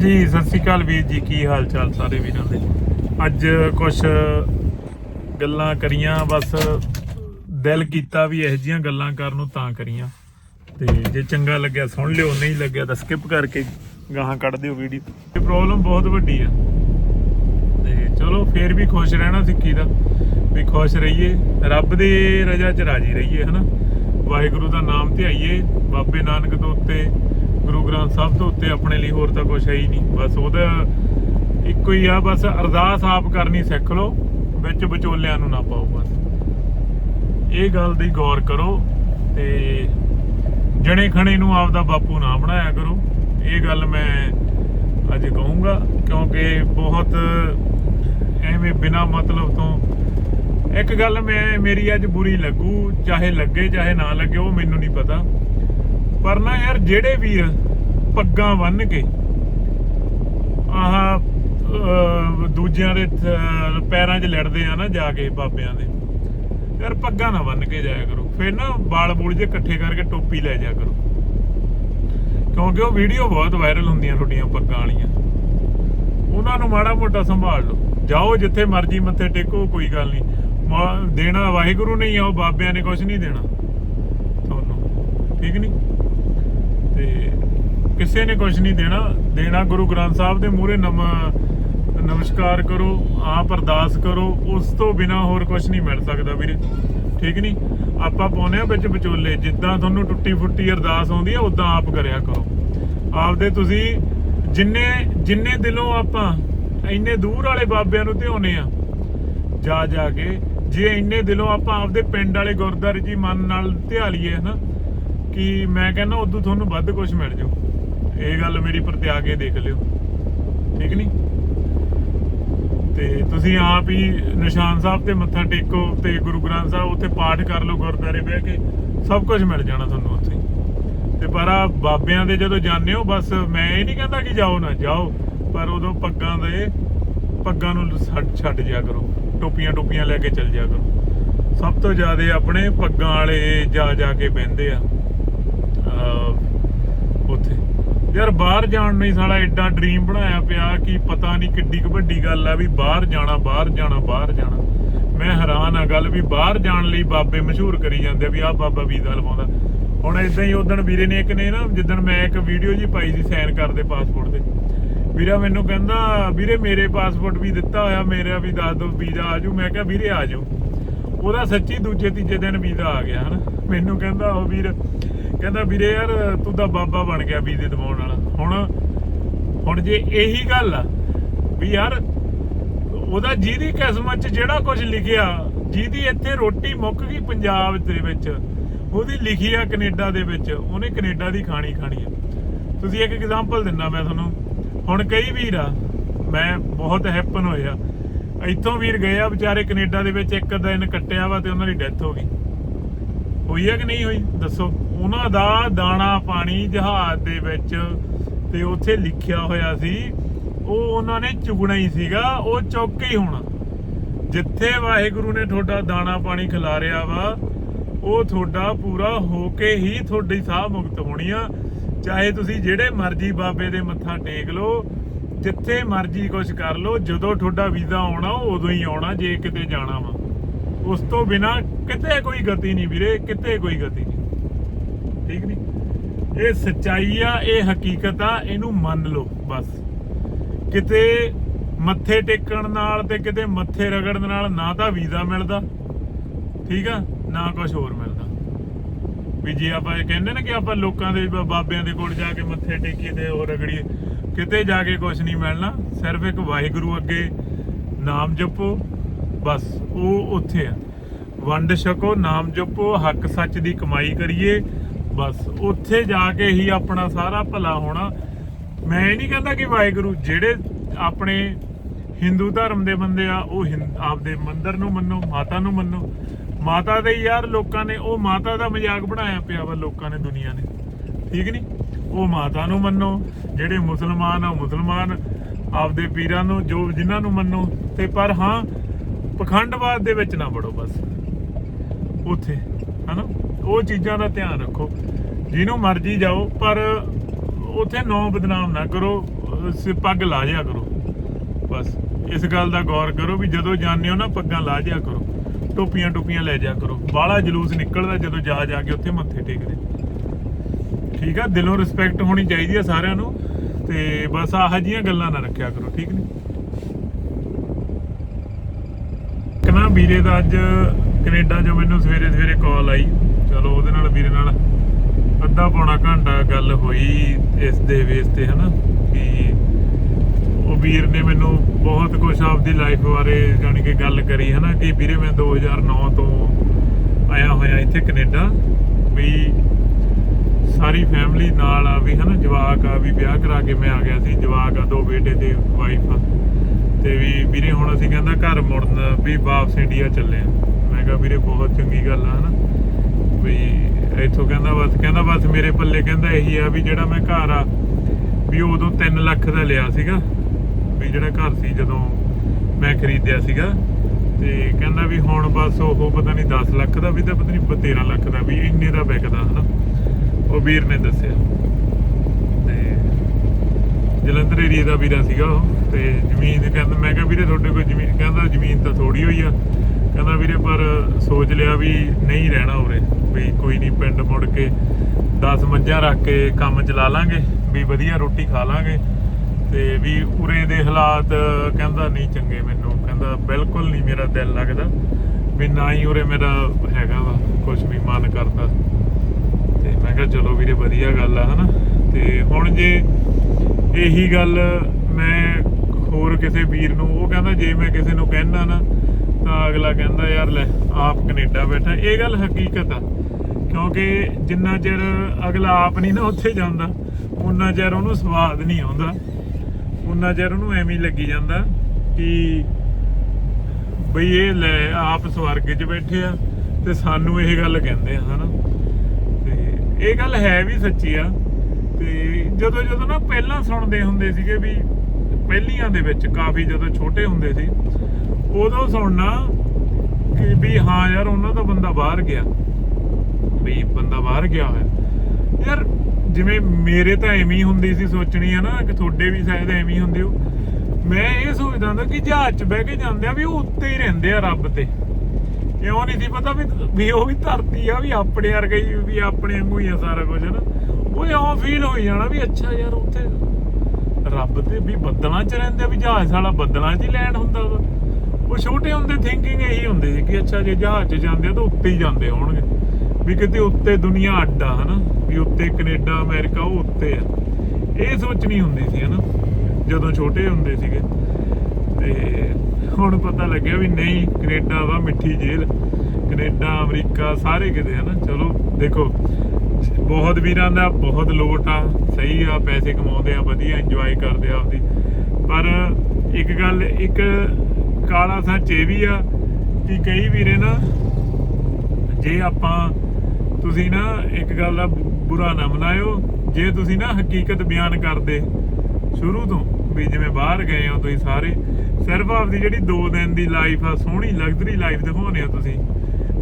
ਹਾਂਜੀ, ਸਤਿ ਸ਼੍ਰੀ ਅਕਾਲ ਵੀਰ ਜੀ, ਕੀ ਹਾਲ ਚਾਲ ਸਾਰੇ ਵੀਰਾਂ ਦੇ? ਅੱਜ ਕੁਝ ਗੱਲਾਂ ਕਰੀਆਂ, ਬਸ ਦਿਲ ਕੀਤਾ ਵੀ ਇਹੋ ਜੀਆਂ ਗੱਲਾਂ ਕਰਨ ਨੂੰ ਤਾਂ ਕਰੀਆਂ। ਤੇ ਜੇ ਚੰਗਾ ਲੱਗਿਆ, ਸੁਣ ਲਿਓ, ਨਹੀਂ ਲੱਗਿਆ ਤਾਂ ਸਕਿਪ ਕਰਕੇ ਗਾਹਾਂ ਕੱਢ ਦਿਓ ਵੀਡੀਓ ਇਹ ਪ੍ਰੋਬਲਮ ਬਹੁਤ ਵੱਡੀ ਆ। ਤੇ ਚਲੋ, ਫੇਰ ਵੀ ਖੁਸ਼ ਰਹਿਣਾ ਸਿੱਖੀ ਦਾ। ਵੀ ਖੁਸ਼ ਰਹੀਏ, ਰੱਬ ਦੀ ਰਜ਼ਾ ਚ ਰਾਜੀ ਰਹੀਏ, ਹਨਾ? ਵਾਹਿਗੁਰੂ ਦਾ ਨਾਮ ਧਿਆਈਏ, ਬਾਬੇ ਨਾਨਕ ਦੇ ਉੱਤੇ ਗੁਰੂ ਗ੍ਰੰਥ ਸਾਹਿਬ ਤੋਂ ਉੱਤੇ ਆਪਣੇ ਲਈ ਹੋਰ ਤਾਂ ਕੁਝ ਹੈ ਹੀ ਨਹੀਂ। ਬਸ ਉਹਦਾ ਇੱਕੋ ਹੀ ਆ, ਬਸ ਅਰਦਾਸ ਆਪ ਕਰਨੀ ਸਿੱਖ ਲਓ, ਵਿੱਚ ਵਿਚੋਲਿਆਂ ਨੂੰ ਨਾ ਪਾਓ ਬਸ। ਇਹ ਗੱਲ ਦੀ ਗੌਰ ਕਰੋ ਤੇ ਜਣੇ ਖਣੇ ਨੂੰ ਆਪਦਾ ਬਾਪੂ ਨਾ ਬਣਾਇਆ ਕਰੋ। ਇਹ ਗੱਲ ਮੈਂ ਅੱਜ ਕਹੂੰਗਾ, ਕਿਉਂਕਿ ਬਹੁਤ ਐਵੇਂ ਬਿਨਾ ਮਤਲਬ ਤੋਂ ਇੱਕ ਗੱਲ ਮੈਂ, ਮੇਰੀ ਅੱਜ ਬੁਰੀ ਲੱਗੂ, ਚਾਹੇ ਲੱਗੇ, ਚਾਹੇ ਨਾ ਲੱਗੇ, ਉਹ ਮੈਨੂੰ ਨਹੀਂ ਪਤਾ। ਪਰ ਨਾ ਯਾਰ ਜਿਹੜੇ ਵੀਰ ਪੱਗਾਂ ਬੰਨ ਕੇ ਆਹ ਅਹ, ਦੂਜਿਆਂ ਦੇ ਪੈਰਾਂ 'ਚ ਲੜਦੇ ਆ ਨਾ ਜਾ ਕੇ ਬਾਬਿਆਂ ਦੇ ਯਾਰ ਪੱਗਾਂ ਨਾ ਬੰਨ ਕੇ ਜਾਇਆ ਕਰੋ। ਫਿਰ ਨਾ ਬਾਲ ਬੂਲ ਜੇ ਇਕੱਠੇ ਕਰਕੇ ਟੋਪੀ ਲੈ ਜਾ ਕਰੋ। ਕਿਉਂਕਿ ਉਹ ਵੀਡੀਓ ਬਹੁਤ ਵਾਇਰਲ ਹੁੰਦੀਆਂ ਤੁਹਾਡੀਆਂ ਪੱਗਾਂ ਵਾਲੀਆਂ। ਉਹਨਾਂ ਨੂੰ ਮਾੜਾ ਮੋਟਾ ਸੰਭਾਲ ਲਓ। ਜਾਓ ਜਿੱਥੇ ਮਰਜ਼ੀ ਮੱਥੇ ਟੇਕੋ ਕੋਈ ਗੱਲ ਨਹੀਂ। ਦੇਣਾ ਵਾਹਿਗੁਰੂ ਨਹੀਂ ਆ ਉਹ ਬਾਬਿਆਂ ਨੇ ਕੁਝ ਨਹੀਂ ਦੇਣਾ। ਤੁਹਾਨੂੰ। ਠੀਕ ਨਹੀਂ? ਤੇ ਕਿਸੇ ਨੇ ਕੁਝ ਨਹੀਂ ਦੇਣਾ। ਦੇਣਾ ਗੁਰੂ ਗ੍ਰੰਥ ਸਾਹਿਬ ਦੇ ਮੂਹਰੇ ਨਮ, ਨਮਸਕਾਰ ਕਰੋ, ਆਪ ਅਰਦਾਸ ਕਰੋ, ਉਸ ਤੋਂ ਬਿਨਾ ਹੋਰ ਕੁਝ ਨਹੀਂ ਮਿਲ ਸਕਦਾ ਵੀਰੇ। ਠੀਕ ਨਹੀਂ ਆਪਾਂ ਪਾਉਨੇ ਆ ਵਿੱਚ ਵਿਚੋਲੇ, ਜਿੱਦਾਂ ਤੁਹਾਨੂੰ ਟੁੱਟੀ ਫੁੱਟੀ ਅਰਦਾਸ ਆਉਂਦੀ ਆ ਉਦਾਂ ਆਪ ਕਰਿਆ ਕਰੋ। ਆਪਦੇ ਤੁਸੀਂ ਜਿੰਨੇ ਜਿੰਨੇ ਦਿਲੋਂ ਆਪਾਂ ਇੰਨੇ ਦੂਰ ਵਾਲੇ ਬਾਬਿਆਂ ਨੂੰ ਧਿਆਉਨੇ ਆ ਜਾ ਜਾ ਕੇ, ਜੇ ਇੰਨੇ ਦਿਲੋਂ ਆਪਾਂ ਆਪਦੇ ਪਿੰਡ ਵਾਲੇ ਗੁਰਦਾਰੇ ਜੀ ਮਨ ਨਾਲ ਧਿਆ ਲਈਏ ਹਨਾ ਕਿ ਮੈਂ ਕਹਿੰਦਾ ਉਦੋਂ ਤੁਹਾਨੂੰ ਵੱਧ ਕੁਝ ਮਿਲ ਜਾਊ ਇਹ ਗੱਲ ਮੇਰੀ ਪ੍ਰਤਿਆ ਕੇ ਦੇਖ ਲਿਓ। ਠੀਕ ਨਹੀਂ ਤੇ ਤੁਸੀਂ ਆਪ ਹੀ ਨਿਸ਼ਾਨ ਸਾਹਿਬ ਤੇ ਮੱਥਾ ਟੇਕੋ ਤੇ ਗੁਰੂ ਗ੍ਰੰਥ ਸਾਹਿਬ ਉੱਥੇ ਪਾਠ ਕਰ ਲਓ ਗੁਰਦਾਰੇ ਬਹਿ ਕੇ। ਸਭ ਕੁਝ ਮਿਲ ਜਾਣਾ ਤੁਹਾਨੂੰ ਉੱਥੇ। ਤੇ ਪਰ ਆ ਬਾਬਿਆਂ ਦੇ ਜਦੋਂ ਜਾਂਦੇ ਹੋ, ਬਸ ਮੈਂ ਇਹ ਨਹੀਂ ਕਹਿੰਦਾ ਕਿ ਜਾਓ ਨਾ ਜਾਓ, ਪਰ ਉਦੋਂ ਪੱਗਾਂ ਦੇ, ਪੱਗਾਂ ਨੂੰ ਛੱਡ ਛੱਡ ਜਿਆ ਕਰੋ। ਟੋਪੀਆਂ ਟੋਪੀਆਂ ਲੈ ਕੇ ਚੱਲ ਜਿਆ ਕਰੋ। ਸਭ ਤੋਂ ਜ਼ਿਆਦਾ ਆਪਣੇ ਪੱਗਾਂ ਵਾਲੇ ਜਾ ਜਾ ਕੇ ਬਹਿੰਦੇ ਆ। ਉੱਥੇ। ਯਾਰ, ਬਾਹਰ ਜਾਣ ਨੂੰ ਸਾਲਾ ਐਡਾ ਡ੍ਰੀਮ ਬਣਾਇਆ ਪਿਆ ਕਿ ਪਤਾ ਨਹੀਂ ਕਿੱਡੀ ਕੁ ਵੱਡੀ ਗੱਲ ਆ ਵੀ ਬਾਹਰ ਜਾਣਾ ਬਾਹਰ ਜਾਣਾ ਬਾਹਰ ਜਾਣਾ। ਮੈਂ ਹੈਰਾਨ ਆ ਗੱਲ ਵੀ ਬਾਹਰ ਜਾਣ ਲਈ ਬਾਬੇ ਮਸ਼ਹੂਰ ਕਰੀ ਜਾਂਦੇ ਆ ਵੀ ਆਹ ਬਾਬਾ ਵੀਜ਼ਾ ਲਵਾਉਂਦਾ। ਹੁਣ ਇਦਾਂ ਹੀ ਉਦੋਂ ਵੀਰੇ ਨੇ ਇੱਕ ਨੇ ਨਾ, ਜਿੱਦਣ ਮੈਂ ਇੱਕ ਵੀਡੀਓ ਜੀ ਪਾਈ ਸੀ ਸਾਈਨ ਕਰਦੇ ਪਾਸਪੋਰਟ ਤੇ। ਵੀਰਾ ਮੈਨੂੰ ਕਹਿੰਦਾ, ਵੀਰੇ, ਮੇਰੇ ਪਾਸਪੋਰਟ ਵੀ ਦਿੱਤਾ ਹੋਇਆ, ਮੇਰਾ ਵੀ ਦੱਸ ਦੋ ਵੀਜ਼ਾ ਆ ਜਾਊ। ਮੈਂ ਕਿਹਾ, ਵੀਰੇ, ਆ ਜਾਊ। ਉਹਦਾ ਸੱਚੀ ਦੂਜੇ ਤੀਜੇ ਦਿਨ ਵੀਜ਼ਾ ਆ ਗਿਆ, ਹਨ? ਮੈਨੂੰ ਕਹਿੰਦਾ ਉਹ ਵੀਰ ਕਹਿੰਦਾ ਵੀਰੇ ਯਾਰ, ਤੂੰ ਤਾਂ ਬਾਬਾ ਬਣ ਗਿਆ ਵੀਜ਼ੇ ਦਵਾਉਣ ਵਾਲਾ। ਹੁਣ ਹੁਣ ਜੇ ਇਹੀ ਗੱਲ ਆ ਵੀ ਯਾਰ, ਉਹਦਾ ਜਿਹਦੀ ਕਿਸਮਤ 'ਚ ਜਿਹੜਾ ਕੁਝ ਲਿਖਿਆ, ਜਿਹਦੀ ਇੱਥੇ ਰੋਟੀ ਮੁੱਕ ਗਈ ਪੰਜਾਬ ਦੇ ਵਿੱਚ, ਉਹਦੀ ਲਿਖੀ ਆ ਕੈਨੇਡਾ ਦੇ ਵਿੱਚ, ਉਹਨੇ ਕੈਨੇਡਾ ਦੀ ਖਾਣੀ ਖਾਣੀ ਆ। ਤੁਸੀਂ ਇੱਕ ਐਗਜ਼ਾਮਪਲ ਦਿੰਨਾ ਮੈਂ ਤੁਹਾਨੂੰ। ਹੁਣ ਕਈ ਵੀਰ ਆ, ਮੈਂ ਬਹੁਤ ਹੈਪਨ ਹੋਇਆ। ਇੱਥੋਂ ਵੀਰ ਗਏ ਆ ਵਿਚਾਰੇ ਕੈਨੇਡਾ ਦੇ ਵਿੱਚ, ਇੱਕ ਦਿਨ ਕੱਟਿਆ ਵਾ ਤੇ ਉਹਨਾਂ ਦੀ ਡੈਥ ਹੋ ਗਈ। ਹੋਈ ਹੈ ਕਿ ਨਹੀਂ ਹੋਈ? ਦੱਸੋ। ਉਹਨਾਂ ਦਾ ਦਾਣਾ ਪਾਣੀ ਜਹਾਜ਼ ਦੇ ਵਿੱਚ ਤੇ ਉੱਥੇ ਲਿਖਿਆ ਹੋਇਆ ਸੀ, ਉਹ ਉਹਨਾਂ ਨੇ ਚੁਗਣਾ ਹੀ ਸੀਗਾ, ਉਹ ਚੁੱਕ ਕੇ ਹੀ ਹੋਣਾ। ਜਿੱਥੇ ਵਾਹਿਗੁਰੂ ਨੇ ਤੁਹਾਡਾ ਦਾਣਾ ਪਾਣੀ ਖਿਲਾਰਿਆ ਵਾ, ਉਹ ਤੁਹਾਡਾ ਪੂਰਾ ਹੋ ਕੇ ਹੀ ਤੁਹਾਡੀ ਸਾਹ ਮੁਕਤ ਹੋਣੀ ਆ। ਚਾਹੇ ਤੁਸੀਂ ਜਿਹੜੇ ਮਰਜ਼ੀ ਬਾਬੇ ਦੇ ਮੱਥਾ ਟੇਕ ਲਓ, ਜਿੱਥੇ ਮਰਜ਼ੀ ਕੁਝ ਕਰ ਲਓ, ਜਦੋਂ ਤੁਹਾਡਾ ਵੀਜ਼ਾ ਆਉਣਾ, ਉਦੋਂ ਹੀ ਆਉਣਾ, ਜੇ ਕਿਤੇ ਜਾਣਾ ਵਾ। ਉਸ ਤੋਂ ਬਿਨਾ ਕਿਤੇ ਕੋਈ ਗਤੀ ਨਹੀਂ ਵੀਰੇ, ਕਿਤੇ ਕੋਈ ਗਤੀ ਨਹੀਂ। ਠੀਕ ਨਹੀਂ? ਇਹ ਸੱਚਾਈ ਆ, ਇਹ ਹਕੀਕਤ ਆ, ਇਹਨੂੰ ਮੰਨ ਲਓ, ਬਸ। ਕਿਤੇ ਮੱਥੇ ਟੇਕਣ ਨਾਲ ਤੇ ਕਿਤੇ ਮੱਥੇ ਰਗੜਨ ਨਾਲ ਨਾ ਤਾਂ ਵੀਜ਼ਾ ਮਿਲਦਾ, ਠੀਕ ਆ, ਨਾ ਕੁਝ ਹੋਰ ਮਿਲਦਾ। ਵੀ ਜੇ ਆਪਾਂ ਇਹ ਕਹਿੰਦੇ ਨੇ ਕਿ ਆਪਾਂ ਲੋਕਾਂ ਦੇ ਬਾਬਿਆਂ ਦੇ ਕੋਲ ਜਾ ਕੇ ਮੱਥੇ ਟੇਕੀਏ ਤੇ ਹੋਰ ਰਗੜੀਏ, ਕਿਤੇ ਜਾ ਕੇ ਕੁਝ ਨਹੀਂ ਮਿਲਣਾ, ਸਿਰਫ ਇੱਕ ਵਾਹਿਗੁਰੂ ਅੱਗੇ ਨਾਮ ਜਪੋ ਬਸ ਉਹ ਉੱਥੇ ਆ। ਵੰਡ ਛਕੋ, ਨਾਮ ਜਪੋ, ਹੱਕ ਸੱਚ ਦੀ ਕਮਾਈ ਕਰੀਏ। ਬਸ ਉੱਥੇ ਜਾ ਕੇ ਹੀ ਆਪਣਾ ਸਾਰਾ ਭਲਾ ਹੋਣਾ। ਮੈਂ ਇਹ ਨਹੀਂ ਕਹਿੰਦਾ ਕਿ ਵਾਹਿਗੁਰੂ ਜਿਹੜੇ ਆਪਣੇ ਹਿੰਦੂ ਧਰਮ ਦੇ ਬੰਦੇ ਆ, ਉਹ ਹਿੰਦ- ਆਪਦੇ ਮੰਦਰ ਨੂੰ ਮੰਨੋ, ਮਾਤਾ ਨੂੰ ਮੰਨੋ। ਮਾਤਾ ਦੇ ਯਾਰ ਲੋਕਾਂ ਨੇ, ਉਹ ਮਾਤਾ ਦਾ ਮਜ਼ਾਕ ਬਣਾਇਆ ਪਿਆ ਵਾ ਲੋਕਾਂ ਨੇ, ਦੁਨੀਆ ਨੇ। ਠੀਕ ਨਹੀਂ? ਉਹ ਮਾਤਾ ਨੂੰ ਮੰਨੋ, ਜਿਹੜੇ ਮੁਸਲਮਾਨ ਆ, ਉਹ ਮੁਸਲਮਾਨ। ਆਪਦੇ ਪੀਰਾਂ ਨੂੰ, ਜੋ ਜਿਨ੍ਹਾਂ ਨੂੰ ਮੰਨੋ। ਤੇ ਪਰ ਹਾਂ ਪਖੰਡਵਾਦ ਦੇ ਵਿੱਚ ਨਾ ਵੜੋ ਬਸ। ਉੱਥੇ ਹਨਾ? ਉਹ ਚੀਜ਼ਾਂ ਦਾ ਧਿਆਨ ਰੱਖੋ। ਜਿਹਨੂੰ ਮਰਜ਼ੀ ਜਾਓ ਪਰ ਉੱਥੇ ਨੌ ਬਦਨਾਮ ਨਾ ਕਰੋ ਅਹ, ਪੱਗ ਲਾ ਜਿਆ ਕਰੋ। ਬਸ ਇਸ ਗੱਲ ਦਾ ਗੌਰ ਕਰੋ ਵੀ ਜਦੋਂ ਜਾਂਦੇ ਹੋ ਨਾ ਪੱਗਾਂ ਲਾ ਜਿਆ ਕਰੋ। ਟੋਪੀਆਂ ਟੋਪੀਆਂ ਲੈ ਜਿਆ ਕਰੋ। ਬਾਹਲਾ ਜਲੂਸ ਨਿਕਲਦਾ ਜਦੋਂ ਜਾ ਜਾ ਕੇ ਉੱਥੇ ਮੱਥੇ ਟੇਕਦੇ। ਠੀਕ ਆ? ਦਿਲੋਂ ਰਿਸਪੈਕਟ ਹੋਣੀ ਚਾਹੀਦੀ ਆ ਸਾਰਿਆਂ ਨੂੰ। ਤੇ ਬਸ ਆਹ ਜੀਆਂ ਗੱਲਾਂ ਨਾ ਰੱਖਿਆ ਕਰੋ ਠੀਕ ਨਹੀਂ ਕਨਾ ਵੀਰੇ ਦਾ ਅੱਜ ਕੈਨੇਡਾ ਜੋ ਮੈਨੂੰ ਸਵੇਰੇ ਸਵੇਰੇ ਕਾਲ ਆਈ। ਚਲੋ ਉਹਦੇ ਨਾਲ ਵੀਰੇ ਨਾਲ ਅੱਧਾ ਪੌਣਾ ਘੰਟਾ ਗੱਲ ਹੋਈ ਇਸ ਦੇ ਬੇਸ ਤੇ, ਹਨਾ? ਕਿ ਉਹ ਵੀਰ ਨੇ ਮੈਨੂੰ ਬਹੁਤ ਕੁਝ ਆਪਦੀ ਲਾਈਫ ਬਾਰੇ ਜਾਣੀ ਕਿ ਗੱਲ ਕਰੀ, ਹਨਾ? ਕਿ ਵੀਰੇ ਮੈਂ 2009 ਤੋਂ ਆਇਆ ਹੋਇਆ ਇੱਥੇ ਕੈਨੇਡਾ, ਵੀ ਸਾਰੀ ਫੈਮਿਲੀ ਨਾਲ ਆ, ਵੀ ਹਨਾ? ਜਵਾਕ ਆ, ਵੀ ਵਿਆਹ ਕਰਾ ਕੇ ਮੈਂ ਆ ਗਿਆ ਸੀ। ਜਵਾਕ ਆ, ਦੋ ਬੇਟੇ ਤੇ ਵਾਈਫ ਆ। ਤੇ ਵੀ ਵੀਰੇ ਹੁਣ ਅਸੀਂ ਕਹਿੰਦਾ ਘਰ ਮੁੜਨ ਵੀ ਵਾਪਸ ਇੰਡੀਆ ਚੱਲੇ ਆ। ਮੈਂ ਕਿਹਾ ਵੀਰੇ ਬਹੁਤ ਚੰਗੀ ਗੱਲ ਆ, ਹਨਾ? ਵੀ ਇੱਥੋਂ ਕਹਿੰਦਾ ਬਸ ਕਹਿੰਦਾ ਬਸ ਮੇਰੇ ਪੱਲੇ ਕਹਿੰਦਾ ਇਹੀ ਆ ਵੀ ਜਿਹੜਾ ਮੈਂ ਘਰ ਆ, ਵੀ ਉਦੋਂ 3 ਲੱਖ ਦਾ ਲਿਆ ਸੀਗਾ, ਵੀ ਜਿਹੜਾ ਘਰ ਸੀ ਜਦੋਂ ਮੈਂ ਖਰੀਦਿਆ ਸੀਗਾ। ਤੇ ਕਹਿੰਦਾ ਵੀ ਹੁਣ ਬਸ ਉਹ ਪਤਾ ਨਹੀਂ 10 ਲੱਖ ਦਾ ਵੀ ਤਾਂ ਪਤਾ ਨਹੀਂ 13 ਲੱਖ ਦਾ ਵੀ ਇੰਨੇ ਦਾ ਵਿਕਦਾ, ਹਨਾ? ਉਹ ਵੀਰ ਨੇ ਦੱਸਿਆ। ਤੇ ਜਲੰਧਰ ਏਰੀਆ ਦਾ ਵੀਰਾ ਸੀਗਾ ਉਹ। ਤੇ ਜ਼ਮੀਨ ਕਹਿੰਦਾ ਮੈਂ ਕਿਹਾ ਵੀਰੇ ਤੁਹਾਡੇ ਕੋਲ ਜ਼ਮੀਨ, ਕਹਿੰਦਾ ਜ਼ਮੀਨ ਤਾਂ ਥੋੜੀ ਹੋਈ ਆ। ਕਹਿੰਦਾ ਵੀਰੇ ਪਰ ਸੋਚ ਲਿਆ ਵੀ ਨਹੀਂ ਰਹਿਣਾ ਉਰੇ, ਵੀ ਕੋਈ ਨਹੀਂ ਪਿੰਡ ਮੁੜ ਕੇ 10 ਮੰਝਾਂ ਰੱਖ ਕੇ ਕੰਮ ਚਲਾ ਲਾਂਗੇ, ਵੀ ਵਧੀਆ ਰੋਟੀ ਖਾ ਲਾਂਗੇ। ਤੇ ਵੀ ਉਰੇ ਦੇ ਹਾਲਾਤ ਕਹਿੰਦਾ ਨਹੀਂ ਚੰਗੇ ਮੈਨੂੰ, ਕਹਿੰਦਾ ਬਿਲਕੁਲ ਨਹੀਂ ਮੇਰਾ ਦਿਲ ਲੱਗਦਾ, ਵੀ ਨਾ ਹੀ ਉਰੇ ਮੇਰਾ ਹੈਗਾ ਵਾ ਕੁਝ ਵੀ ਮਨ ਕਰਦਾ ਤੇ ਮੈਂ ਕਿਹਾ ਚਲੋ ਵੀਰੇ ਵਧੀਆ ਗੱਲ ਆ, ਹਨਾ। ਤੇ ਹੁਣ ਜੇ ਇਹੀ ਗੱਲ ਮੈਂ ਹੋਰ ਕਿਸੇ ਵੀਰ ਨੂੰ, ਉਹ ਕਹਿੰਦਾ ਜੇ ਮੈਂ ਕਿਸੇ ਨੂੰ ਕਹਿਣਾ ਨਾ, ਤਾਂ ਅਗਲਾ ਕਹਿੰਦਾ, ਯਾਰ ਲੈ, ਆਪ ਕੈਨੇਡਾ ਬੈਠਾ। ਇਹ ਗੱਲ ਹਕੀਕਤ ਆ, ਕਿਉਂਕਿ ਜਿੰਨਾ ਚਿਰ ਅਗਲਾ ਆਪ ਨਹੀਂ ਨਾ ਉੱਥੇ ਜਾਂਦਾ ਉਨਾ ਚਿਰ ਉਹਨੂੰ ਸਵਾਦ ਨਹੀਂ ਆਉਂਦਾ। ਉਨਾ ਚਿਰ ਉਹਨੂੰ ਐਵੇਂ ਹੀ ਲੱਗੀ ਜਾਂਦਾ ਕਿ ਬਈ ਇਹ ਲੈ, ਆਪ ਸਵਰਗ 'ਚ ਬੈਠੇ ਆ ਤੇ ਸਾਨੂੰ ਇਹ ਗੱਲ ਕਹਿੰਦੇ ਆ, ਹਨਾ? ਤੇ ਇਹ ਗੱਲ ਹੈ ਵੀ ਸੱਚੀ ਆ, ਤੇ ਜਦੋਂ ਜਦੋਂ ਨਾ ਪਹਿਲਾਂ ਸੁਣਦੇ ਹੁੰਦੇ ਸੀਗੇ ਵੀ ਪਹਿਲੀਆਂ ਦੇ ਵਿੱਚ ਕਾਫੀ ਜਦੋਂ ਛੋਟੇ ਹੁੰਦੇ ਸੀ, ਉਦੋਂ ਸੁਣਨਾ ਕਿ ਵੀ ਹਾਂ ਯਾਰ ਉਹਨਾਂ ਦਾ ਬੰਦਾ ਬਾਹਰ ਗਿਆ। ਵੀ ਬੰਦਾ ਬਾਹਰ ਗਿਆ ਹੋਇਆ। ਯਾਰ ਜਿਵੇਂ ਮੇਰੇ ਤਾਂ ਐਵੇਂ ਹੀ ਹੁੰਦੀ ਸੀ ਸੋਚਣੀ ਹੈ ਨਾ, ਕਿ ਤੁਹਾਡੇ ਵੀ ਸ਼ਾਇਦ ਐਵੇਂ ਹੀ ਹੁੰਦੇ ਹੋ। ਮੈਂ ਇਹ ਸੋਚਦਾ ਹੁੰਦਾ ਕਿ ਜਹਾਜ਼ 'ਚ ਬਹਿ ਕੇ ਜਾਂਦੇ ਆ ਵੀ ਉਹ ਉੱਤੇ ਹੀ ਰਹਿੰਦੇ ਆ ਰੱਬ ਤੇ। ਕਿਉਂ ਨਹੀਂ ਸੀ ਪਤਾ ਵੀ ਵੀ ਉਹ ਵੀ ਧਰਤੀ ਆ, ਵੀ ਆਪਣੇ ਵਰਗਾ ਹੀ, ਵੀ ਆਪਣੇ ਵਾਂਗੂ ਹੀ ਆ ਸਾਰਾ ਕੁਝ ਨਾ। ਉਹ ਇਉਂ ਫੀਲ ਹੋਈ ਜਾਣਾ ਵੀ ਅੱਛਾ ਯਾਰ ਉੱਥੇ ਰੱਬ ਤੇ ਵੀ ਬੱਦਲਾਂ 'ਚ ਰਹਿੰਦੇ ਵੀ ਜਹਾਜ਼ ਵਾਲਾ ਬੱਦਲਾਂ 'ਚ ਹੀ ਲੈਂਡ ਹੁੰਦਾ ਵਾ। ਉਹ ਛੋਟੇ ਹੁੰਦੇ ਥਿੰਕਿੰਗ ਇਹੀ ਹੁੰਦੀ ਸੀ ਕਿ ਅੱਛਾ ਜੇ ਜਹਾਜ਼ 'ਚ ਜਾਂਦੇ ਆ ਤਾਂ ਉੱਤੇ ਹੀ ਜਾਂਦੇ ਹੋਣਗੇ। ਵੀ ਕਿਤੇ ਉੱਤੇ ਦੁਨੀਆ ਅੱਡਾ ਹਨਾ? ਵੀ ਉੱਤੇ ਕੈਨੇਡਾ, ਅਮਰੀਕਾ, ਉਹ ਉੱਤੇ ਆ। ਇਹ ਸੋਚਣੀ ਹੁੰਦੀ ਸੀ, ਹਨਾ? ਜਦੋਂ ਛੋਟੇ ਹੁੰਦੇ ਸੀਗੇ। ਤੇ ਹੁਣ ਪਤਾ ਲੱਗਿਆ ਵੀ ਨਹੀਂ, ਕੈਨੇਡਾ ਵਾ ਮਿੱਠੀ ਜੇਲ੍ਹ। ਕੈਨੇਡਾ, ਅਮਰੀਕਾ, ਸਾਰੇ ਕਿਤੇ, ਹਨਾ? ਚਲੋ, ਦੇਖੋ ਬਹੁਤ ਵੀਰਾਂ ਦਾ ਬਹੁਤ ਲੋਟ ਆ, ਸਹੀ ਆ, ਪੈਸੇ ਕਮਾਉਂਦੇ ਆ, ਵਧੀਆ ਇੰਜੋਏ ਕਰਦੇ ਆ ਆਪਦੀ। ਪਰ ਇੱਕ ਗੱਲ, ਇੱਕ ਕਾਲਾ ਸੱਚ ਇਹ ਵੀ ਆ ਕਿ ਕਈ ਵੀਰੇ ਨਾ, ਜੇ ਆਪਾਂ, ਤੁਸੀਂ ਨਾ ਇੱਕ ਗੱਲ ਦਾ ਬੁਰਾ ਨਾ ਮਨਾਇਓ, ਜੇ ਤੁਸੀਂ ਨਾ ਹਕੀਕਤ ਬਿਆਨ ਕਰਦੇ ਸ਼ੁਰੂ ਤੋਂ ਵੀ ਜਿਵੇਂ ਬਾਹਰ ਗਏ ਹੋ ਤੁਸੀਂ ਸਾਰੇ, ਸਿਰਫ ਆਪਦੀ ਜਿਹੜੀ 2 ਦਿਨ ਦੀ ਲਾਈਫ ਆ, ਸੋਹਣੀ ਲਗਜ਼ਰੀ ਲਾਈਫ ਦਿਖਾਉਂਦੇ ਹੋ ਤੁਸੀਂ।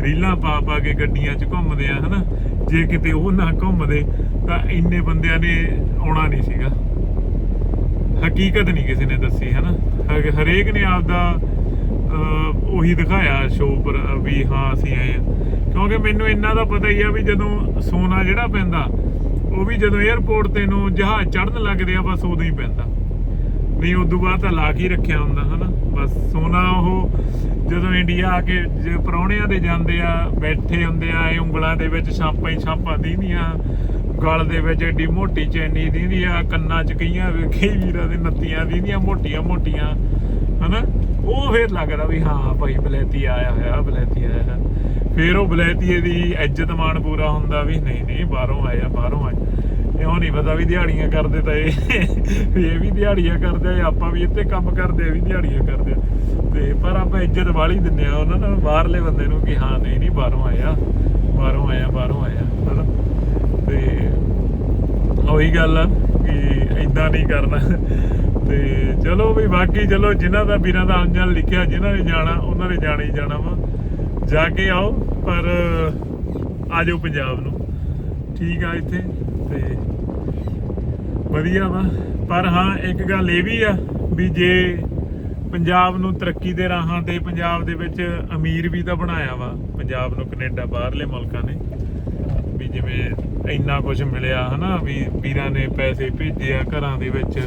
ਰੀਲਾਂ ਪਾ ਪਾ ਕੇ ਗੱਡੀਆਂ 'ਚ ਘੁੰਮਦੇ ਆ, ਹਨਾ? ਜੇ ਕਿਤੇ ਉਹ ਨਾ ਘੁੰਮਦੇ, ਤਾਂ ਇੰਨੇ ਬੰਦਿਆਂ ਨੇ ਆਉਣਾ ਨਹੀਂ ਸੀਗਾ। ਹਕੀਕਤ ਨਹੀਂ ਕਿਸੇ ਨੇ ਦੱਸੀ, ਹਨਾ? ਹ- ਹਰੇਕ ਨੇ ਆਪਦਾ ਉਹੀ ਦਿਖਾਇਆ ਸ਼ੋਅ ਪਰ, ਵੀ ਹਾਂ, ਅਸੀਂ ਆਏ ਆ ਕਿਉਂਕਿ ਮੈਨੂੰ ਇੰਨਾ ਦਾ ਪਤਾ ਹੀ ਆ ਵੀ ਜਦੋਂ ਸੋਨਾ ਜਿਹੜਾ ਪੈਂਦਾ, ਉਹ ਵੀ ਜਦੋਂ 에어ਪੋਰਟ ਤੇ ਨੂੰ ਜਹਾਜ਼ ਚੜਨ ਲੱਗਦੇ ਆ, ਬਸ ਉਦੋਂ ਹੀ ਪੈਂਦਾ। ਨਹੀਂ, ਉਦੋਂ ਬਾਅਦ ਤਾਂ ਲਾ ਕੇ ਰੱਖਿਆ ਹੁੰਦਾ, ਹਨਾ? ਬਸ ਸੋਨਾ ਉਹ ਜਦੋਂ ਇੰਡੀਆ ਆ ਕੇ ਜੇ ਪ੍ਰਾਹੁਣਿਆਂ ਦੇ ਜਾਂਦੇ ਆ, ਬੈਠੇ ਹੁੰਦੇ ਆ, ਇਹ ਉਂਗਲਾਂ ਦੇ ਵਿੱਚ ਛਾਪਾਂ ਹੀ ਛਾਪਾਂ ਦੀਦੀਆਂ, ਗਲ ਦੇ ਵਿੱਚ ਏਡੀ ਮੋਟੀ ਚੈਨੀ ਦੀਦੀ ਆ, ਕੰਨਾਂ 'ਚ ਕਈਆਂ ਕਈ ਵੀਰਾਂ ਦੇ ਨੱਤੀਆਂ ਦੀਦੀਆਂ, ਮੋਟੀਆਂ ਮੋਟੀਆਂ, ਹਨਾ? ਉਹ ਫੇਰ ਲੱਗਦਾ ਵੀ ਹਾਂ, ਭਾਈ ਬਲੈਤੀ ਆਇਆ ਹੋਇਆ ਬਲੈਤੀ ਆਇਆ ਫੇਰ ਉਹ ਬਲੈਤੀਏ ਦੀ ਇੱਜ਼ਤ ਮਾਣ ਪੂਰਾ ਹੁੰਦਾ ਵੀ ਨਹੀਂ ਨਹੀਂ, ਬਾਹਰੋਂ ਆਇਆ ਬਾਹਰੋਂ ਆਇਆ। ਇਹੋ ਨਹੀਂ ਪਤਾ ਵੀ ਦਿਹਾੜੀਆਂ ਕਰਦੇ ਤਾਂ ਇਹ। ਵੀ ਇਹ ਵੀ ਦਿਹਾੜੀਆਂ ਕਰਦੇ ਆ ਆਪਾਂ ਵੀ ਇੱਥੇ ਕੰਮ ਕਰਦੇ ਆ ਵੀ ਦਿਹਾੜੀਆਂ ਕਰਦੇ ਆ। ਤੇ ਪਰ ਆਪਾਂ ਇੱਜ਼ਤ ਵਾਲੀ ਦਿੰਦੇ ਆ ਉਹਨਾਂ ਨੂੰ ਬਾਹਰਲੇ ਬੰਦੇ ਨੂੰ ਕਿ ਹਾਂ, ਨਹੀਂ ਨਹੀਂ, ਬਾਹਰੋਂ ਆਇਆ। ਬਾਹਰੋਂ ਆਇਆ ਬਾਹਰੋਂ ਆਇਆ, ਹਨਾ? ਤੇ ਉਹੀ ਗੱਲ ਆ ਕਿ ਇਦਾਂ ਨਹੀਂ ਕਰਨਾ। ਤੇ ਚਲੋ ਵੀ ਬਾਕੀ ਚਲੋ ਜਿਨ੍ਹਾਂ ਦਾ ਵੀਰਾਂ ਦਾ ਅੰਜਨ ਲਿਖਿਆ, ਜਿਨ੍ਹਾਂ ਨੇ ਜਾਣਾ, ਉਹਨਾਂ ਨੇ ਜਾਣਾ ਹੀ ਜਾਣਾ ਵਾ। ਜਾ ਕੇ ਆਓ, ਪਰ ਆ ਜਾਓ ਪੰਜਾਬ ਨੂੰ। ਠੀਕ ਆ ਇੱਥੇ, ਤੇ ਵਧੀਆ ਵਾ। ਪਰ ਹਾਂ, ਇੱਕ ਗੱਲ ਇਹ ਵੀ ਆ ਵੀ ਜੇ ਪੰਜਾਬ ਨੂੰ ਤਰੱਕੀ ਦੇ ਰਾਹਾਂ ਤੇ ਪੰਜਾਬ ਦੇ ਵਿੱਚ ਅਮੀਰ ਵੀ ਤਾਂ ਬਣਾਇਆ ਵਾ, ਪੰਜਾਬ ਨੂੰ ਕੈਨੇਡਾ, ਬਾਹਰਲੇ ਮੁਲਕਾਂ ਨੇ, ਵੀ ਜਿਵੇਂ ਇੰਨਾ ਕੁਝ ਮਿਲਿਆ ਹਨਾ, ਵੀ ਵੀਰਾਂ ਨੇ ਪੈਸੇ ਭੇਜੇ ਆ ਘਰਾਂ ਦੇ ਵਿੱਚ,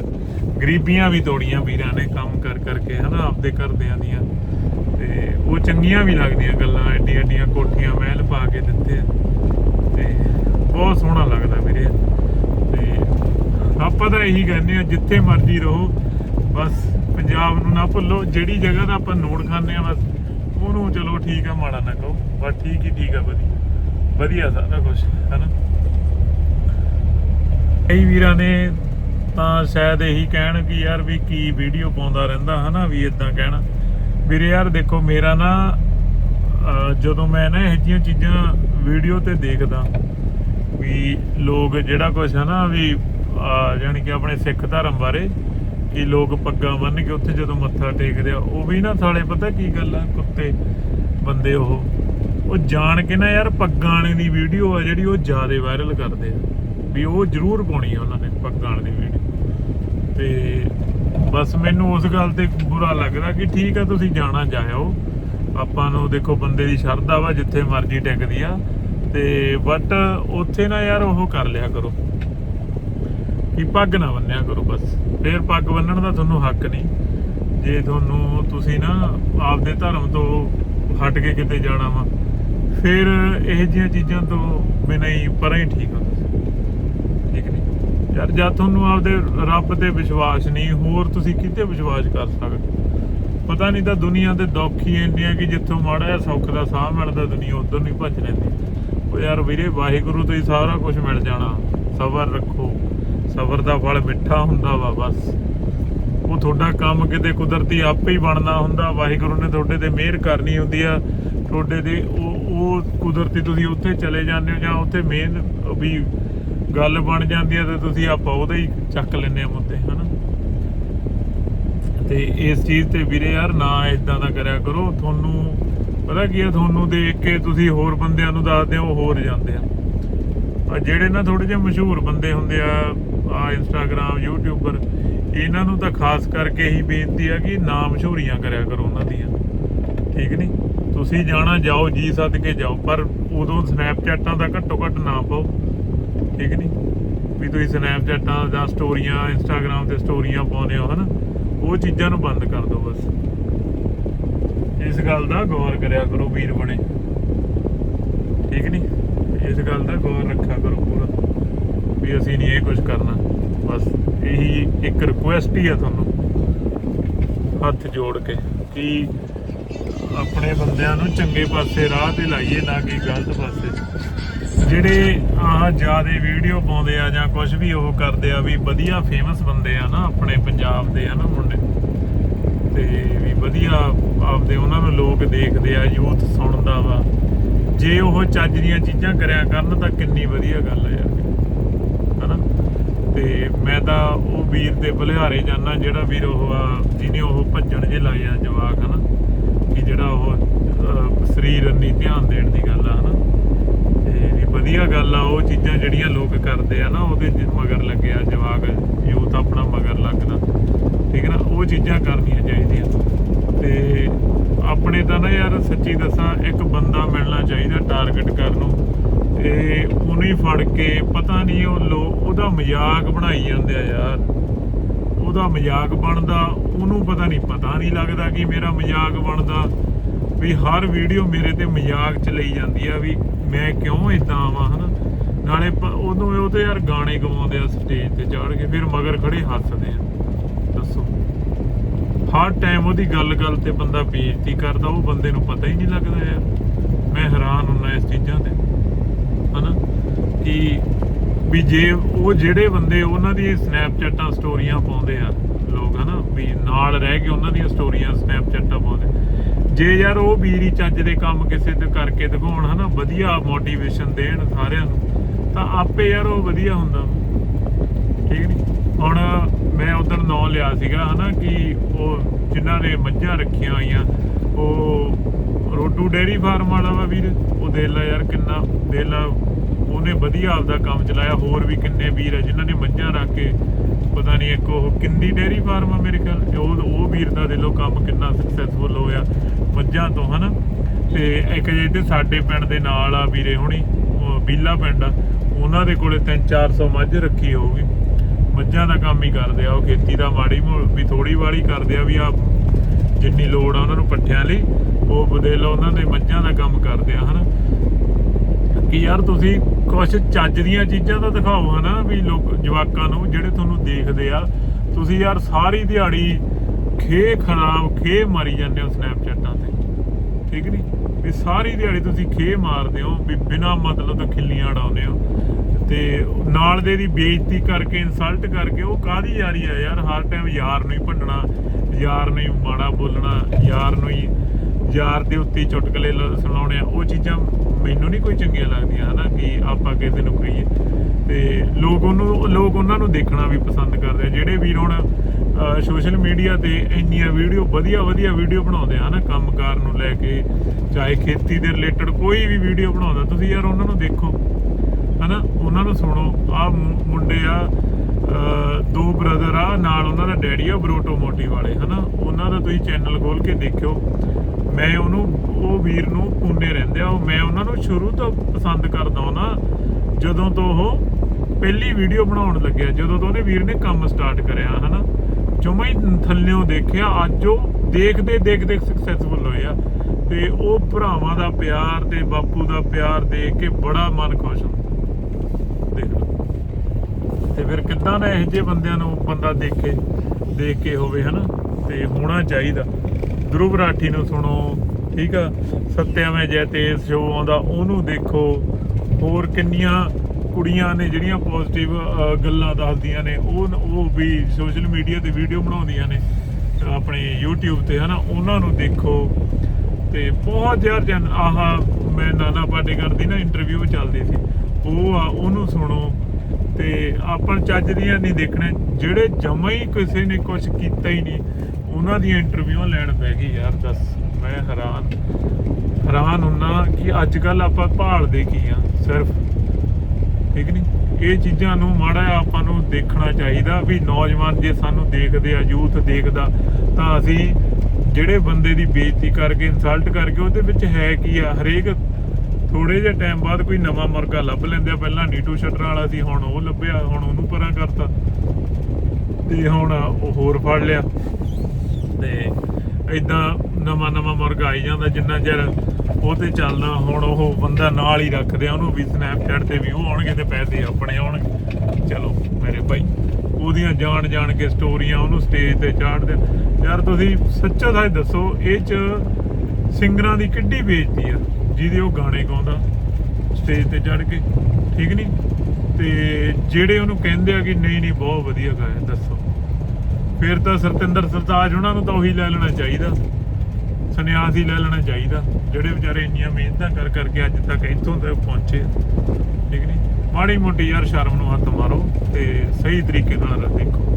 ਗਰੀਬੀਆਂ ਵੀ ਤੋੜੀਆਂ ਵੀਰਾਂ ਨੇ ਕੰਮ ਕਰ ਕਰਕੇ ਹਨਾ, ਆਪਦੇ ਘਰਦਿਆਂ ਦੀਆਂ। ਤੇ ਉਹ ਚੰਗੀਆਂ ਵੀ ਲੱਗਦੀਆਂ ਗੱਲਾਂ, ਐਡੀਆਂ ਐਡੀਆਂ ਕੋਠੀਆਂ, ਮਹਿਲ ਪਾ ਕੇ ਦਿੱਤੇ ਆ। ਤੇ ਬਹੁਤ ਸੋਹਣਾ ਲੱਗਦਾ ਵੀਰੇ। ਆਪਾਂ ਤਾਂ ਇਹੀ ਕਹਿੰਦੇ ਆ ਜਿੱਥੇ ਮਰਜ਼ੀ ਰਹੋ, ਬਸ ਪੰਜਾਬ ਨੂੰ ਨਾ ਭੁੱਲੋ, ਜਿਹੜੀ ਜਗ੍ਹਾ ਦਾ ਆਪਾਂ ਨੋਟ ਖਾਂਦੇ ਆ ਬਸ ਉਹਨੂੰ ਚਲੋ ਠੀਕ ਆ, ਮਾੜਾ ਨਾ ਕਹੋ, ਬਸ ਠੀਕ ਹੀ ਠੀਕ ਆ, ਵਧੀਆ। ਵਧੀਆ ਸਾਰਾ ਕੁਝ ਹੈਨਾ? ਕਈ ਵੀਰਾਂ ਨੇ ਤਾਂ ਸ਼ਾਇਦ ਇਹੀ ਕਹਿਣ ਕਿ ਯਾਰ ਵੀ ਕੀ ਵੀਡੀਓ ਪਾਉਂਦਾ ਰਹਿੰਦਾ, ਹਨਾ, ਵੀ ਇਦਾਂ ਕਹਿਣਾ। ਵੀਰੇ ਯਾਰ ਦੇਖੋ, ਮੇਰਾ ਨਾ ਜਦੋਂ ਮੈਂ ਨਾ ਇਹ ਜਿਹੀਆਂ ਚੀਜ਼ਾਂ ਵੀਡੀਓ ਤੇ ਦੇਖਦਾ, ਵੀ ਲੋਕ ਜਿਹੜਾ ਕੁਝ ਹੈ ਨਾ, ਵੀ ਯਾਨੀ ਕਿ ਆਪਣੇ ਸਿੱਖ ਧਰਮ ਬਾਰੇ, ਕਿ ਲੋਕ ਪੱਗਾਂ ਬੰਨ ਕੇ ਉੱਥੇ ਜਦੋਂ ਮੱਥਾ ਟੇਕਦੇ ਆ, ਉਹ ਵੀ ਨਾ ਸਾਲੇ ਪਤਾ ਕੀ ਗੱਲ ਆ, ਕੁੱਤੇ ਬੰਦੇ ਉਹ ਉਹ ਜਾਣ ਕੇ ਨਾ ਯਾਰ ਪੱਗਾਂ ਵਾਲੇ ਦੀ ਵੀਡੀਓ ਆ ਜਿਹੜੀ ਉਹ ਜ਼ਿਆਦਾ ਵਾਇਰਲ ਕਰਦੇ ਆ, ਵੀ ਉਹ ਜ਼ਰੂਰ ਪਾਉਣੀ ਆ ਉਹਨਾਂ ਨੇ ਪੱਗਾਂ ਵਾਲੇ ਦੀ ਵੀਡੀਓ। ਤੇ ਬਸ ਮੈਨੂੰ ਉਸ ਗੱਲ ਤੇ ਬੁਰਾ ਲੱਗਦਾ ਕਿ ਠੀਕ ਆ, ਤੁਸੀਂ ਜਾਣਾ ਜਾਇਓ। ਆਪਾਂ ਨੂੰ ਦੇਖੋ ਬੰਦੇ ਦੀ ਸ਼ਰਧਾ ਵਾ, ਜਿੱਥੇ ਮਰਜ਼ੀ ਟਿਕਦੀ ਆ। ਤੇ ਬਟ ਉੱਥੇ ਨਾ ਯਾਰ ਉਹ ਕਰ ਲਿਆ ਕਰੋ। ਕਿ ਪੱਗ ਨਾ ਬੰਨਿਆ ਕਰੋ ਬਸ। ਫੇਰ ਪੱਗ ਬੰਨਣ ਦਾ ਤੁਹਾਨੂੰ ਹੱਕ ਨਹੀਂ। ਜੇ ਤੁਹਾਨੂੰ ਤੁਸੀਂ ਨਾ ਆਪਦੇ ਧਰਮ ਤੋਂ ਹਟ ਕੇ ਕਿਤੇ ਜਾਣਾ ਵਾ, ਫਿਰ ਇਹ ਜਿਹੀਆਂ ਚੀਜ਼ਾਂ ਤੋਂ ਬਿਨਾਂ ਹੀ ਪਰਾਂ ਹੀ ਠੀਕ ਹੁੰਦਾ। ਠੀਕ ਨਹੀਂ? ਯਾਰ ਜਦ ਤੁਹਾਨੂੰ ਆਪਦੇ ਰੱਬ ਤੇ ਵਿਸ਼ਵਾਸ ਨਹੀਂ, ਹੋਰ ਤੁਸੀਂ ਕਿਤੇ ਵਿਸ਼ਵਾਸ ਕਰ ਸਕਦੇ? ਪਤਾ ਨਹੀਂ ਤਾਂ ਦੁਨੀਆ ਦੇ ਦੁੱਖ ਹੀ ਇੰਨੇ ਕਿ ਜਿੱਥੋਂ ਮਾੜਾ ਜਿਹਾ ਸੁੱਖ ਦਾ ਸਾਹ ਮਿਲਦਾ, ਦੁਨੀਆ ਉਧਰ ਨਹੀਂ ਭੱਜ ਲੈਂਦੀ। ਉਹ ਯਾਰ ਵੀਰੇ, ਵਾਹਿਗੁਰੂ ਤੋਂ ਹੀ ਸਾਰਾ ਕੁਝ ਮਿਲ ਜਾਣਾ। ਸਬਰ ਰੱਖੋ। ਸਬਰ ਦਾ ਫਲ ਮਿੱਠਾ ਹੁੰਦਾ ਵਾ ਬਸ। ਉਹ ਤੁਹਾਡਾ ਕੰਮ ਕਿਤੇ ਕੁਦਰਤੀ ਆਪੇ ਹੀ ਬਣਨਾ ਹੁੰਦਾ। ਵਾਹਿਗੁਰੂ ਨੇ ਤੁਹਾਡੇ ਤੇ ਮਿਹਰ ਕਰਨੀ ਹੁੰਦੀ ਆ। ਤੁਹਾਡੇ ਤੇ ਉਹ ਉਹ ਕੁਦਰਤੀ ਤੁਸੀਂ ਉੱਥੇ ਚਲੇ ਜਾਂਦੇ ਹੋ ਜਾਂ ਉੱਥੇ ਮੇਨ ਵੀ ਗੱਲ ਬਣ ਜਾਂਦੀ ਆ ਤੇ ਤੁਸੀਂ ਆਪਾਂ ਉਹਦਾ ਹੀ ਚੱਕ ਲੈਂਦੇ ਆ ਮੁੱਦੇ, ਹਨਾ? ਤੇ ਇਸ ਚੀਜ਼ ਤੇ ਵੀਰੇ ਯਾਰ ਨਾ ਇਦਾਂ ਦਾ ਕਰਿਆ ਕਰੋ। ਤੁਹਾਨੂੰ ਪਤਾ ਕੀ ਆ? ਤੁਹਾਨੂੰ ਦੇਖ ਕੇ ਤੁਸੀਂ ਹੋਰ ਬੰਦਿਆਂ ਨੂੰ ਦੱਸਦੇ ਹੋ, ਉਹ ਹੋਰ ਜਾਂਦੇ ਆ। ਆ ਜਿਹੜੇ ਨਾ ਥੋੜੇ ਜਿਹੇ ਮਸ਼ਹੂਰ ਬੰਦੇ ਹੁੰਦੇ ਆ ਆ ਇੰਸਟਾਗ੍ਰam ਯੂਟਿਊਬਰ ਇਹਨਾਂ ਨੂੰ ਤਾਂ ਖਾਸ ਕਰਕੇ ਹੀ ਬੇਨਤੀ ਆ ਕਿ ਨਾ ਮਸ਼ਹੂਰੀਆਂ ਕਰਿਆ ਕਰੋ ਉਹਨਾਂ ਦੀਆਂ। ਠੀਕ ਨਹੀਂ ਤੁਸੀਂ ਜਾਣਾ, ਜਾਓ, ਜੀ ਸੱਦ ਕੇ ਜਾਓ, ਪਰ ਉਦੋਂ ਸਨੈਪਚੈਟਾਂ ਦਾ ਘੱਟੋ ਘੱਟ ਨਾ ਪਾਓ। ਠੀਕ ਨਹੀਂ ਵੀ ਤੁਸੀਂ ਸਨੈਪਚੈਟਾਂ ਜਾਂ ਸਟੋਰੀਆਂ ਇੰਸਟਾਗ੍ਰam ਤੇ ਸਟੋਰੀਆਂ ਪਾਉਂਦੇ ਹੋ, ਹਨਾ? ਉਹ ਚੀਜ਼ਾਂ ਨੂੰ ਬੰਦ ਕਰ ਦਿਓ ਬਸ। ਇਸ ਗੱਲ ਦਾ ਗੌਰ ਕਰਿਆ ਕਰੋ ਵੀਰ ਬਣੇ। ਠੀਕ ਨਹੀਂ ਇਸ ਗੱਲ ਦਾ ਗੌਰ ਰੱਖਿਆ ਕਰੋ ਪੂਰਾ। ਵੀ ਅਸੀਂ ਨਹੀਂ ਇਹ ਕੁਝ ਕਰਨਾ। ਬਸ ਇਹੀ ਇੱਕ ਰਿਕੁਐਸਟ ਹੀ ਆ ਤੁਹਾਨੂੰ। ਹੱਥ ਜੋੜ ਕੇ ਕਿ ਆਪਣੇ ਬੰਦਿਆਂ ਨੂੰ ਚੰਗੇ ਪਾਸੇ ਰਾਹ ਤੇ ਲਾਈਏ, ਨਾ ਕਿ ਗਲਤ ਪਾਸੇ। ਜਿਹੜੇ ਆਹ ਜਿਆਦੇ ਵੀਡੀਓ ਪਾਉਂਦੇ ਆ ਜਾਂ ਕੁਝ ਵੀ ਉਹ ਕਰਦੇ ਆ, ਵੀ ਵਧੀਆ ਫੇਮਸ ਬੰਦੇ ਆ ਨਾ ਆਪਣੇ ਪੰਜਾਬ ਦੇ ਆ ਨਾ ਮੁੰਡੇ। ਤੇ ਵੀ ਵਧੀਆ ਆਪਦੇ ਉਹਨਾਂ ਨੂੰ ਲੋਕ ਦੇਖਦੇ ਆ ਯੂਥ ਸੁਣਦਾ ਵਾ। ਜੇ ਉਹ ਚੱਜ ਦੀਆਂ ਚੀਜ਼ਾਂ ਕਰਿਆ ਕਰਨ ਤਾਂ ਕਿੰਨੀ ਵਧੀਆ ਗੱਲ ਆ ਯਾਰ। ਹਨਾ ਤੇ ਮੈਂ ਤਾਂ ਉਹ ਵੀਰ ਦੇ ਬਲਿਹਾਰੇ ਜਾਣਾ ਜਿਹੜਾ ਵੀਰ ਉਹ ਆ, ਜਿਹਨੇ ਉਹ ਭੱਜਣ ਜੇ ਲਾਏ ਆ ਜਵਾਕ, ਹਨਾ? ਕਿ ਜਿਹੜਾ ਉਹ ਸਰੀਰ ਨਹੀਂ ਧਿਆਨ ਦੇਣ ਦੀ ਗੱਲ ਆ, ਹਨਾ? ਤੇ ਵੀ ਵਧੀਆ ਗੱਲ ਆ, ਉਹ ਚੀਜ਼ਾਂ ਜਿਹੜੀਆਂ ਲੋਕ ਕਰਦੇ ਆ ਨਾ, ਉਹਦੇ ਮਗਰ ਲੱਗਿਆ ਜਵਾਕ, ਯੂਥ ਆਪਣਾ ਮਗਰ ਲੱਗਦਾ। ਠੀਕ ਹੈ ਨਾ? ਉਹ ਚੀਜ਼ਾਂ ਕਰਨੀਆਂ ਚਾਹੀਦੀਆਂ। ਤੇ ਆਪਣੇ ਤਾਂ ਨਾ ਯਾਰ, ਸੱਚੀ ਦੱਸਾਂ, ਇੱਕ ਬੰਦਾ ਮਿਲਣਾ ਚਾਹੀਦਾ ਟਾਰਗੇਟ ਕਰਨ ਨੂੰ। ਤੇ ਉਹਨੂੰ ਹੀ ਫੜ ਕੇ ਪਤਾ ਨਹੀਂ ਉਹ ਲੋ ਉਹਦਾ ਮਜ਼ਾਕ ਬਣਾਈ ਜਾਂਦੇ ਆ ਯਾਰ। ਉਹਦਾ ਮਜ਼ਾਕ ਬਣਦਾ, ਉਹਨੂੰ ਪਤਾ ਨਹੀਂ ਪਤਾ ਨਹੀਂ ਲੱਗਦਾ ਕਿ ਮੇਰਾ ਮਜ਼ਾਕ ਬਣਦਾ। ਵੀ ਹਰ ਵੀਡੀਓ ਮੇਰੇ ਤੇ ਮਜ਼ਾਕ ਚ ਲਈ ਜਾਂਦੀ ਆ ਵੀ ਮੈਂ ਕਿਉਂ ਇਦਾਂ ਆਵਾਂ, ਹਨਾ? ਨਾਲੇ ਪ- ਉਦੋਂ ਉਹ ਤੇ ਯਾਰ ਗਾਣੇ ਗਵਾਉਂਦੇ ਆ ਸਟੇਜ ਤੇ ਚੜ੍ਹ ਕੇ, ਫਿਰ ਮਗਰ ਖੜੇ ਹੱਸਦੇ ਆ। ਦੱਸੋ। ਹਰ ਟਾਈਮ ਉਹਦੀ ਗੱਲ-ਗੱਲ ਤੇ ਬੰਦਾ ਬੇਇੱਜ਼ਤੀ ਕਰਦਾ, ਉਹ ਬੰਦੇ ਨੂੰ ਪਤਾ ਹੀ ਨਹੀਂ ਲੱਗਦਾ ਯਾਰ। ਮੈਂ ਹੈਰਾਨ ਹੁੰਨਾ ਇਸ ਚੀਜ਼ਾਂ ਤੇ। ਹਨਾ, ਕਿ ਵੀ ਜੇ ਉਹ ਜਿਹੜੇ ਬੰਦੇ ਉਹਨਾਂ ਦੀ ਸਨੈਪਚੈਟਾਂ ਸਟੋਰੀਆਂ ਪਾਉਂਦੇ ਆ ਲੋਕ ਹਨਾ, ਵੀ ਨਾਲ ਰਹਿ ਕੇ ਉਹਨਾਂ ਦੀਆਂ ਸਟੋਰੀਆਂ ਸਨੈਪਚੈਟਾਂ ਪਾਉਂਦੇ ਜੇ ਯਾਰ ਉਹ ਵੀਰੀ ਚੱਜ ਦੇ ਕੰਮ ਕਿਸੇ ਤੇ ਕਰਕੇ ਦਿਖਾਉਣ ਹਨਾ, ਵਧੀਆ ਮੋਟੀਵੇਸ਼ਨ ਦੇਣ ਸਾਰਿਆਂ ਨੂੰ, ਤਾਂ ਆਪੇ ਯਾਰ ਉਹ ਵਧੀਆ ਹੁੰਦਾ। ਠੀਕ ਨਹੀਂ ਹੁਣ ਮੈਂ ਉਧਰ ਨਾਂ ਲਿਆ ਸੀਗਾ ਹਨਾ, ਕਿ ਉਹ ਜਿਨ੍ਹਾਂ ਨੇ ਮੱਝਾਂ ਰੱਖੀਆਂ ਹੋਈਆਂ, ਉਹ ਰੋਡੂ ਡੇਰੀ ਫਾਰਮ ਵਾਲਾ ਵਾ ਵੀਰ, ਉਹ ਦੇਖ ਲੈ ਯਾਰ ਕਿੰਨਾ, ਦੇਖ ਲੈ, ਉਹਨੇ ਵਧੀਆ ਆਪਦਾ ਕੰਮ ਚਲਾਇਆ, ਹੋਰ ਵੀ ਕਿੰਨੇ ਵੀਰ ਆ ਜਿਨ੍ਹਾਂ ਨੇ ਮੱਝਾਂ ਰੱਖ ਕੇ, ਪਤਾ ਨਹੀਂ ਇੱਕ ਉਹ ਕਿੰਦੀ ਡੇਰੀ ਫਾਰਮ ਆ ਮੇਰੇ ਖਿਆਲ, ਉਹ ਉਹ ਵੀਰ ਦਾ ਦੇ ਲੋ ਕੰਮ ਕਿੰਨਾ ਸਕਸੈਸਫੁਲ ਹੋਇਆ, ਮੱਝਾਂ ਤੋਂ, ਹਨਾ? ਤੇ ਇੱਕ ਜੇ ਇੱਥੇ ਸਾਡੇ ਪਿੰਡ ਦੇ ਨਾਲ ਆ ਵੀਰੇ ਹੁਣੀ ਬੀਲਾ ਪਿੰਡ ਆ, ਉਹਨਾਂ ਦੇ ਕੋਲੇ 3-400 ਮੱਝ ਰੱਖੀ ਹੋਊਗੀ ਮੱਝਾਂ ਦਾ ਕੰਮ ਹੀ ਕਰਦੇ ਆ, ਉਹ ਖੇਤੀ ਦਾ ਮਾੜੀ ਮੋ- ਵੀ ਥੋੜੀ ਵਾਲੀ ਕਰਦੇ ਆ ਵੀ ਆ ਜਿੰਨੀ ਲੋੜ ਆ ਉਹਨਾਂ ਨੂੰ ਪੱਠਿਆਂ ਲਈ ਉਹ ਬਦੇਲਾ ਉਹਨਾਂ ਦੇ ਮੱਝਾਂ ਦਾ ਕੰਮ ਕਰਦੇ ਆ, ਹਨਾ? ਕਿ ਯਾਰ ਤੁਸੀਂ ਕੁਝ ਚੱਜ ਦੀਆਂ ਚੀਜ਼ਾਂ ਤਾਂ ਦਿਖਾਓ, ਹਨਾ? ਵੀ ਲੋਕ, ਜਵਾਕਾਂ ਨੂੰ ਜਿਹੜੇ ਤੁਹਾਨੂੰ ਦੇਖਦੇ ਆ, ਤੁਸੀਂ ਯਾਰ ਸਾਰੀ ਦਿਹਾੜੀ ਖੇ ਖਰਾਬ, ਖੇ ਮਾਰੀ ਜਾਂਦੇ ਹੋ ਸਨੈਪਚੈਟਾਂ ਤੇ। ਠੀਕ ਨਹੀਂ ਵੀ ਸਾਰੀ ਦਿਹਾੜੀ ਤੁਸੀਂ ਖੇ ਮਾਰਦੇ ਹੋ, ਵੀ ਬਿਨਾ ਮਤਲਬ ਤੋਂ ਖਿੱਲੀਆਂ ਉਡਾਉਂਦੇ ਹੋ। ਤੇ ਨਾਲ ਦੇ ਦੀ ਬੇਇੱਜ਼ਤੀ ਕਰਕੇ ਇਨਸਲਟ ਕਰਕੇ, ਉਹ ਕਾਦੀ ਯਾਰੀ ਆ ਯਾਰ? ਹਰ ਟਾਈਮ ਯਾਰ ਨੂੰ ਹੀ ਭੰਡਣਾ, ਯਾਰ ਨੂੰ ਹੀ ਮਾੜਾ ਬੋਲਣਾ, ਯਾਰ ਨੂੰ ਹੀ ਯਾਰ ਦੇ ਉੱਤੇ ਚੁਟਕਲੇ ਸੁਣਾਉਣੇ ਆ, ਉਹ ਚੀਜ਼ਾਂ ਮੈਨੂੰ ਨਹੀਂ ਕੋਈ ਚੰਗੀਆਂ ਲੱਗਦੀਆਂ, ਹਨਾ, ਕਿ ਆਪਾਂ ਕਿਸੇ ਨੂੰ ਕਹੀਏ ਤੇ ਲੋਕ ਉਹਨੂੰ, ਲੋਕ ਉਹਨਾਂ ਨੂੰ ਦੇਖਣਾ ਵੀ ਪਸੰਦ ਕਰਦੇ ਆ, ਜਿਹੜੇ ਵੀਰ ਹੁਣ ਸੋਸ਼ਲ ਮੀਡੀਆ ਤੇ ਇੰਨੀਆਂ ਵੀਡੀਓ ਵਧੀਆ ਵਧੀਆ ਵੀਡੀਓ ਬਣਾਉਂਦੇ ਆ, ਹਨਾ, ਕੰਮਕਾਰ ਨੂੰ ਲੈ ਕੇ, ਚਾਹੇ ਖੇਤੀ ਦੇ ਰਿਲੇਟਡ ਕੋਈ ਵੀ ਵੀਡੀਓ ਬਣਾਉਂਦਾ, ਤੁਸੀਂ ਯਾਰ ਉਹਨਾਂ ਨੂੰ ਦੇਖੋ, ਹਨਾ, ਉਹਨਾਂ ਨੂੰ ਸੁਣੋ ਆ ਮੁੰਡੇ ਆ ਦੋ ਬ੍ਰਦਰ ਆ, ਨਾਲ ਉਹਨਾਂ ਦਾ ਡੈਡੀ ਆ ਬਰੋਟੋ ਮੋਟੀ ਵਾਲੇ, ਹਨਾ, ਉਹਨਾਂ ਦਾ ਤੁਸੀਂ ਚੈਨਲ ਖੋਲ ਕੇ ਦੇਖਿਓ। ਮੈਂ ਉਹਨੂੰ, ਉਹ ਵੀਰ ਨੂੰ ਪੁੰਨੇ ਰਹਿੰਦੇ ਆ, ਉਹ ਮੈਂ ਉਹਨਾਂ ਨੂੰ ਸ਼ੁਰੂ ਤੋਂ ਪਸੰਦ ਕਰਦਾ ਹਾਂ ਜਦੋਂ ਤੋਂ ਉਹ ਪਹਿਲੀ ਵੀਡੀਓ ਬਣਾਉਣ ਲੱਗਿਆ, ਜਦੋਂ ਤੋਂ ਉਹਨੇ ਵੀਰ ਨੇ ਕੰਮ ਸਟਾਰਟ ਕਰਿਆ, ਹਨਾ। ਜਮਾ ਹੀ ਥੱਲਿਓਂ ਦੇਖਿਆ, ਅੱਜ ਉਹ ਦੇਖਦੇ ਦੇਖਦੇ ਸਕਸੈਸਫੁਲ ਹੋਏ ਆ। ਤੇ ਉਹ ਭਰਾਵਾਂ ਦਾ ਪਿਆਰ ਤੇ ਬਾਪੂ ਦਾ ਪਿਆਰ ਦੇਖ ਕੇ ਬੜਾ ਮਨ ਖੁਸ਼ ਹੁੰਦਾ। ਦੇਖ ਲਓ। ਤੇ ਫਿਰ ਕਿੱਦਾਂ ਦਾ ਇਹੋ ਜਿਹੇ ਬੰਦਿਆਂ ਨੂੰ ਬੰਦਾ ਦੇਖੇ, ਦੇਖ ਕੇ ਹੋਵੇ, ਹਨਾ। ਤੇ ਹੋਣਾ ਚਾਹੀਦਾ। ਧਰੁਵ ਰਾਠੀ ਨੂੰ ਸੁਣੋ ਠੀਕ ਆ ਸੱਤਿਆਵੇਂ ਜੈਤੇਜ ਸ਼ੋਅ ਆਉਂਦਾ ਉਹਨੂੰ ਦੇਖੋ ਹੋਰ ਕਿੰਨੀਆਂ ਕੁੜੀਆਂ ਨੇ ਜਿਹੜੀਆਂ ਪੋਜ਼ਿਟਿਵ ਗੱਲਾਂ ਦੱਸਦੀਆਂ ਨੇ ਉਹ ਉਹ ਵੀ ਸੋਸ਼ਲ ਮੀਡੀਆ ਤੇ ਵੀਡੀਓ ਬਣਾਉਂਦੀਆਂ ਨੇ ਆਪਣੇ YouTube ਤੇ ਹਨਾ ਉਹਨਾਂ ਨੂੰ ਦੇਖੋ ਤੇ ਬਹੁਤ ਯਾਰ ਜਨ ਆਹ ਮੈਂ ਨਾਨਾ ਪਾਟੇਕਰ ਦੀ ਨਾ ਇੰਟਰਵਿਊ ਚੱਲਦੀ ਸੀ ਉਹ ਆ ਉਹਨੂੰ ਸੁਣੋ ਤੇ ਆਪਾਂ ਚੱਜ ਦੀਆਂ ਨਹੀਂ ਦੇਖਣਾ ਜਿਹੜੇ ਜਮਾ ਹੀ ਕਿਸੇ ਨੇ ਕੁਝ ਕੀਤਾ ਹੀ ਨਹੀਂ ਉਹਨਾਂ ਦੀਆਂ ਇੰਟਰਵਿਊਆਂ ਲੈਣ ਪੈ ਗਈ ਯਾਰ, ਦੱਸ, ਮੈਂ ਹੈਰਾਨ। ਹੈਰਾਨ ਹੁੰਨਾ ਕਿ ਅੱਜ ਕੱਲ ਆਪਾਂ ਭਾਲਦੇ ਕੀ ਆ, ਸਿਰਫ। ਠੀਕ ਨਹੀਂ ਇਹ ਚੀਜ਼ਾਂ ਨੂੰ ਮਾੜਾ ਜਿਹਾ ਆਪਾਂ ਨੂੰ ਦੇਖਣਾ ਚਾਹੀਦਾ ਵੀ ਨੌਜਵਾਨ ਜੇ ਸਾਨੂੰ ਦੇਖਦੇ ਆ, ਯੂਥ ਦੇਖਦਾ, ਤਾਂ ਅਸੀਂ ਜਿਹੜੇ ਬੰਦੇ ਦੀ ਬੇਇੱਜ਼ਤੀ ਕਰਕੇ ਇਨਸਲਟ ਕਰਕੇ ਉਹਦੇ ਵਿੱਚ ਹੈ ਕੀ ਆ? ਹਰੇਕ ਥੋੜੇ ਜਿਹਾ ਟਾਈਮ ਬਾਅਦ ਕੋਈ ਨਵਾਂ ਮੁਰਗਾ ਲੱਭ ਲੈਂਦੇ। ਆ ਪਹਿਲਾਂ ਨੀਟੂ ਸ਼ਟਰ ਵਾਲਾ ਸੀ, ਹੁਣ ਉਹ ਲੱਭਿਆ, ਹੁਣ ਉਹਨੂੰ ਪਰਾਂ ਕਰਤਾ। ਤੇ ਹੁਣ ਉਹ ਹੋਰ ਫੜ ਲਿਆ। ਤੇ ਇਦਾਂ ਨਵਾਂ ਨਵਾਂ ਮੁਰਗਾ ਆਈ ਜਾਂਦਾ, ਜਿੰਨਾ ਚਿਰ ਉਹ ਤੇ ਚੱਲਦਾ ਹੁਣ ਉਹ ਬੰਦਾ ਨਾਲ ਹੀ ਰੱਖਦੇ ਆ, ਉਹਨੂੰ ਵੀ ਸਨੈਪਚੈਟ ਤੇ ਵੀ ਉਹ ਆਉਣਗੇ ਤੇ ਪੈਸੇ ਆਪਣੇ ਆਉਣਗੇ। ਚਲੋ ਮੇਰੇ ਭਾਈ, ਉਹਦੀਆਂ ਜਾਣ ਜਾਣ ਕੇ ਸਟੋਰੀਆਂ ਉਹਨੂੰ ਸਟੇਜ ਤੇ ਚਾੜਦੇ ਯਾਰ ਤੁਸੀਂ ਸੱਚਾ ਸੱਚ ਦੱਸੋ, ਇਹ ਚ ਸਿੰਗਰਾਂ ਦੀ ਕਿੱਡੀ ਬੇਇੱਜ਼ਤੀ ਆ, ਜਿਹਦੇ ਉਹ ਗਾਣੇ ਗਾਉਂਦਾ ਸਟੇਜ ਤੇ ਚੜ ਕੇ, ਠੀਕ ਨਹੀਂ ਤੇ ਜਿਹੜੇ ਉਹਨੂੰ ਕਹਿੰਦੇ ਆ ਕਿ ਨਹੀਂ ਨਹੀਂ, ਬਹੁਤ ਵਧੀਆ ਗਾਇਆ, ਦੱਸੋ। ਫਿਰ ਤਾਂ ਸਰਤਿੰਦਰ ਸਰਤਾਜ ਉਹਨਾਂ ਨੂੰ ਤਾਂ ਉਹੀ ਲੈ ਲੈਣਾ ਚਾਹੀਦਾ। ਸੰਨਿਆਸ ਹੀ ਲੈ ਲੈਣਾ ਚਾਹੀਦਾ। ਜਿਹੜੇ ਵਿਚਾਰੇ ਇੰਨੀਆਂ ਮਿਹਨਤਾਂ ਕਰ ਕਰਕੇ ਅੱਜ ਤੱਕ ਇੱਥੋਂ ਤੱਕ ਪਹੁੰਚੇ। ਠੀਕ ਨਹੀਂ ਮਾੜੀ ਮੋਟੀ ਯਾਰ ਸ਼ਰਮ ਨੂੰ ਹੱਥ ਮਾਰੋ ਤੇ ਸਹੀ ਤਰੀਕੇ ਨਾਲ ਦੇਖੋ।